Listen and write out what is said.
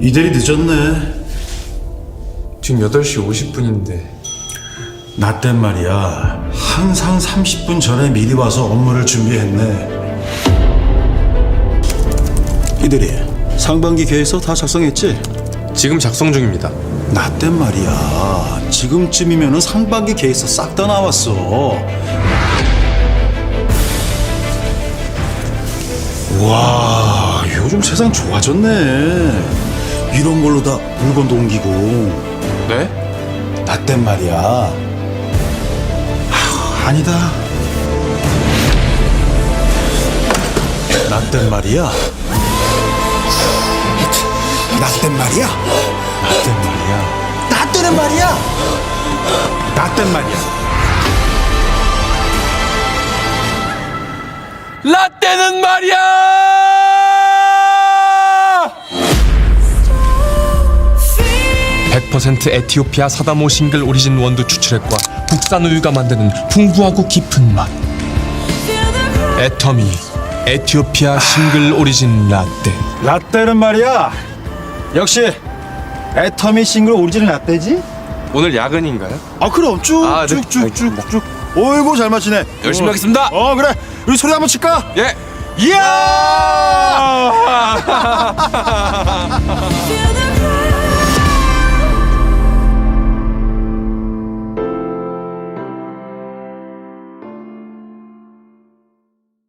이대리 늦었네. 지금 8시 50분인데 나 땐 말이야. 항상 30분 전에 미리 와서 업무를 준비했네. 이대리, 상반기 계획서 다 작성했지? 지금 작성 중입니다. 나 땐 말이야. 지금쯤이면은 상반기 계획서 싹 다 나왔어. 와, 요즘 세상 좋아졌네. 이런 걸로 다 물건도 옮기고. 네? 나 땐 말이야. 아휴, 아니다. 나 땐 말이야. 나 땐 말이야. 나 땐 말이야. 나 때는 말이야. 나 땐 말이야. 라떼는 말이야! (100% 에티오피아 사다모 싱글 오리진 원두 추출액과 국산 우유가 만드는 풍부하고 깊은 맛 애터미 에티오피아 싱글 오리진 라떼 라떼는 말이야. 역시 애터미 싱글 오리지널 라떼지? 오늘 야근인가요? 아 그럼 아, 네. 쭉쭉쭉쭉쭉. 어이구 잘 맞히네. 열심히 어. 하겠습니다. 어 그래. 우리 소리 한번 칠까? 예 이야!